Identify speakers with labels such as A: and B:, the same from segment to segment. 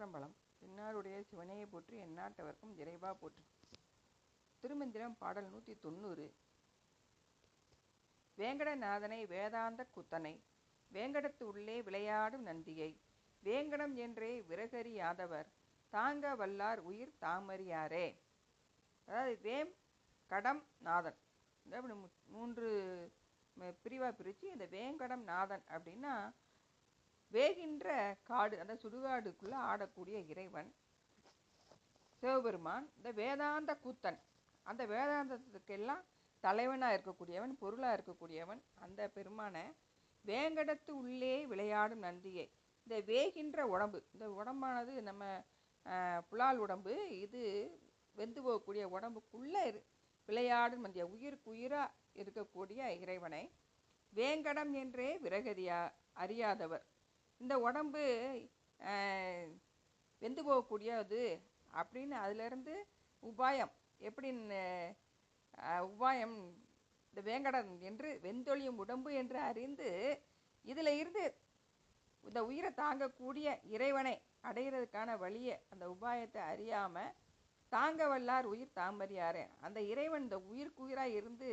A: திருச்சிற்றம்பலம் பின்னாருடைய சிவனையை போற்றி எந்நாட்டவர்க்கும் இறைவா போற்றி. திருமந்திரம் பாடல் நூற்றி தொண்ணூறு. வேங்கடநாதனை வேதாந்த குத்தனை. வேங்கடத்து உள்ளே விளையாடும் நந்தியை. வேங்கடம் என்றே விறகறியாதவர். தாங்க வல்லார் உயிர் தாமறியாரே. அதாவது வேம் கடம் நாதன். மூன்று பிரிவாக பிரித்து இந்த வேங்கடம் நாதன் அப்படின்னா வேகின்ற காடு அந்த சுடுகாடுக்குள்ளே ஆடக்கூடிய இறைவன் சிவபெருமான் இந்த வேதாந்த கூத்தன். அந்த வேதாந்தத்துக்கெல்லாம் தலைவனாக இருக்கக்கூடியவன் பொருளாக இருக்கக்கூடியவன் அந்த பெருமானை வேங்கடத்து உள்ளே விளையாடும் நந்தியை. இந்த வேகின்ற உடம்பு இந்த உடம்பானது நம்ம புலால் உடம்பு இது வெந்து போகக்கூடிய உடம்புக்குள்ளே விளையாடும் நந்திய உயிருக்கு உயிராக இருக்கக்கூடிய இறைவனை. வேங்கடம் என்றே விரகதியா அறியாதவர். இந்த உடம்பு வெந்து போகக்கூடியது அப்படின்னு அதிலிருந்து உபாயம். எப்படின்னு உபாயம் இந்த வேங்கடன் என்று வெந்தொழியும் உடம்பு என்று அறிந்து இதில் இருந்து இந்த உயிரை தாங்கக்கூடிய இறைவனை அடையிறதுக்கான வழியை அந்த உபாயத்தை அறியாமல் தாங்க வல்லார் உயிர் தாமறியாரே அந்த இறைவன் இந்த உயிருக்கு உயிராக இருந்து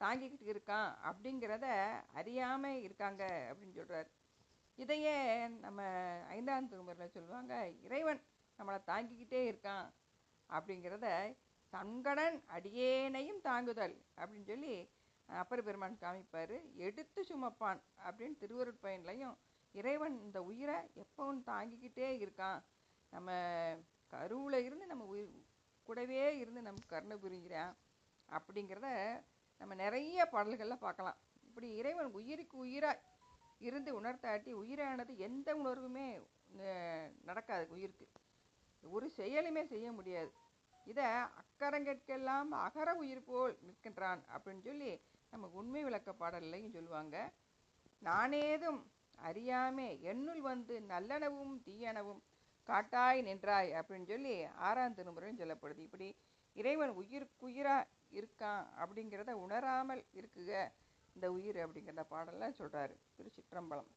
A: தாங்கிக்கிட்டு இருக்கான் அப்படிங்கிறத அறியாமல் இருக்காங்க அப்படின்னு சொல்கிறார் இதையே நம்ம ஐந்தாம் திருமுறையில் சொல்லுவாங்க இறைவன் நம்மளை தாங்கிக்கிட்டே இருக்கான் அப்படிங்கிறத தன்கடன் அடியேனையும் தாங்குதல் அப்படின்னு சொல்லி அப்பர் பெருமான் காமிப்பார். எடுத்து சுமப்பான் அப்படின்னு திருவருட்பயன்லையும் இறைவன் இந்த உயிரை எப்பவும் தாங்கிக்கிட்டே இருக்கான். நம்ம கருவில் இருந்து நம்ம உயிர் கூடவே இருந்து நம்ம கருணை புரிகிறான் அப்படிங்கிறத நம்ம நிறைய பாடல்களில் பார்க்கலாம். இப்படி இறைவன் உயிருக்கு உயிராக இருந்து உணர்த்தாட்டி உயிரானது எந்த உணர்வுமே நடக்காது உயிருக்கு. ஒரு செயலுமே செய்ய முடியாது. இதை அக்கரங்கற்கெல்லாம் அகர உயிர் போல் நிற்கின்றான் அப்படின்னு சொல்லி நமக்கு உண்மை விளக்க பாடல்லையும் சொல்லுவாங்க. நானேதும் அறியாமே என்னுள் வந்து நல்லனவும் தீயனவும் காட்டாய் நின்றாய் அப்படின்னு சொல்லி ஆறாம் திருமுறையும் சொல்லப்படுது. இப்படி இறைவன் உயிருக்குயிராக இருக்கான் அப்படிங்கிறத உணராமல் இருக்குக. இந்த உயிர் அப்படிங்கிற பாடலில் சொல்கிறாரு திருச்சிற்றம்பலம்.